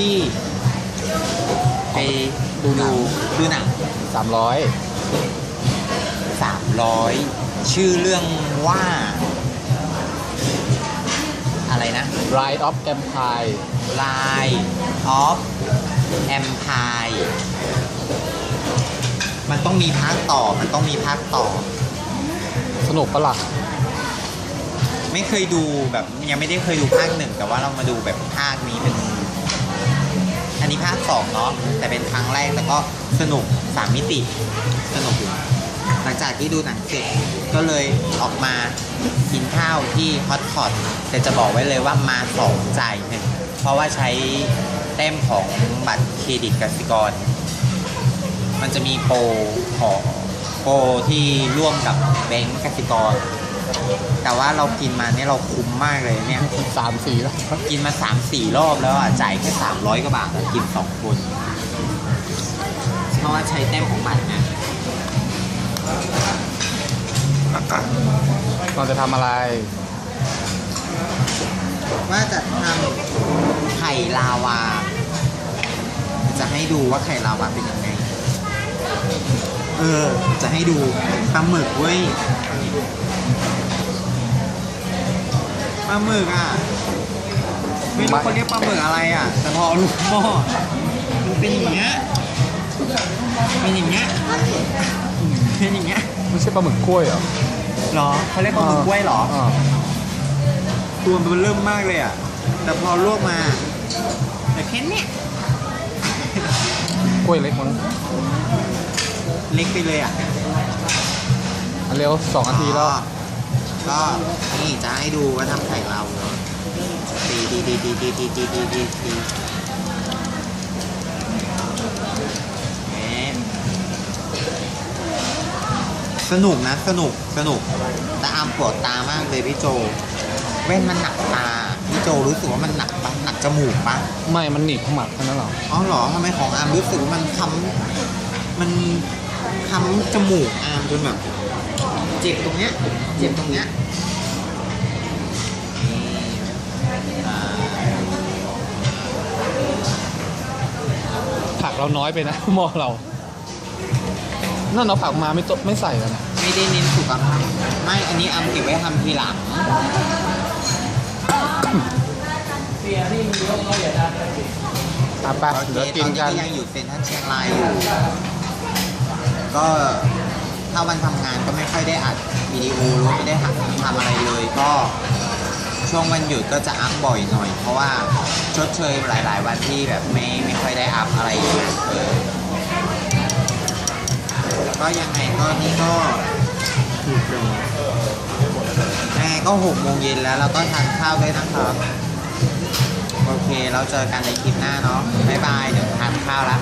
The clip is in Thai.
ที่ไปดูดูดูหนังสามร้อยสามร้อยชื่อเรื่องว่า อะไรนะ Ride of Empire Line of Empire มันต้องมีภาคต่อ มันต้องมีภาคต่อ สนุกปะล่ะไม่เคยดูแบบยังไม่ได้เคยดูภาคหนึ่ง แต่ว่าเรามาดูแบบภาคนี้เป็น อันนี้ภาคสองเนาะแต่เป็นครั้งแรกแต่ก็สนุกสามมิติสนุกอยู่หลังจากที่ดูหนังเสร็จก็เลยออกมากินข้าวที่ฮอตพอตแต่จะบอกไว้เลยว่ามาสองจ่ายหนึ่งเพราะว่าใช้แต้มของบัตรเครดิตกสิกร มันจะมีโปรของโปรที่ร่วมกับแบงก์กสิกร แต่ว่าเรากินมาเนี่ยเราคุ้มมากเลยเนี่ยสามสี่แล้วกินมาสามสี่รอบแล้วอะจ่ายแค่สามร้อยกว่าบาทอะกินสองคนเพราะว่าใช้แต้มของบัตรไงเราจะทำอะไร ว่าจะทำไข่ลาวา จะให้ดูว่าไข่ลาวาเป็นยังไง เออ จะให้ดูปลาหมึกเว้ย ปลาหมึกอะ ไม่รู้เขาเรียกปลาหมึกอะไรอะ แต่พอเอาลูกหม้อมันเป็นอย่างเงี้ยเป็นอย่างเงี้ยเป็นอย่างเงี้ยไม่ใช่ปลาหมึกกล้วยเหรอเหรอเขาเรียกปลาหมึกกล้วยเหรออ่าตัวมันเริ่มมากเลยอะ แต่พอลวกมา แต่แค่เนี้ยกล้วยเล็กมั้งเล็กไปเลยอะอันเร็วสองนาทีแล้วอ๋อ ก็นี่จะให้ดูว่าทำไข่เราเนาะตีตีตีตีตีตีตีตีตีตีแหมสนุกนะสนุกสนุกแต่อามปวดตามากเลยพี่โจแว่นมันหนักตาพี่โจรู้สึกว่ามันหนักปะหนักจมูกปะไม่มันหนีบขมับแค่นั้นเหรออ๋อเหรอทำไมของอาร์มรู้สึกว่ามันค้ำมันค้ำจมูกอาร์มจนแบบ เจ็บตรงเนี้ย เจ็บตรงเนี้ยนี่อ่าผักเราน้อยไปนะหม้อเรา นั่นเราผักมาไม่ตไม่ใส่กันนะ ไม่ได้เน้นสุขภาพไม่ อันนี้อาร์มเก็บไว้ทำทีหลังอะไปโอเคเดี๋ยวตกิอนนนี้กันก็ยังอยู่เซ็นทรัลเชียงรายอยู่ ก็ ถ้าวันทำงานก็ไม่ค่อยได้อัดวิดีโอหรือไม่ได้ทำทำอะไรเลย ก็ช่วงวันหยุดก็จะอัพบ่อยหน่อย เพราะว่าชดเชยหลาย ๆ วันที่แบบไม่ไม่ค่อยได้อัพอะไรอย่างเงี้ยเออก็ยังไงก็นี่ก็ถูกลงยังไงก็หกโมงเย็นแล้วแล้วก็ทานข้าวด้วยนะครับ โอเคเราเจอกันในคลิปหน้าเนาะบ๊ายบายเดี๋ยวทานข้าวละบ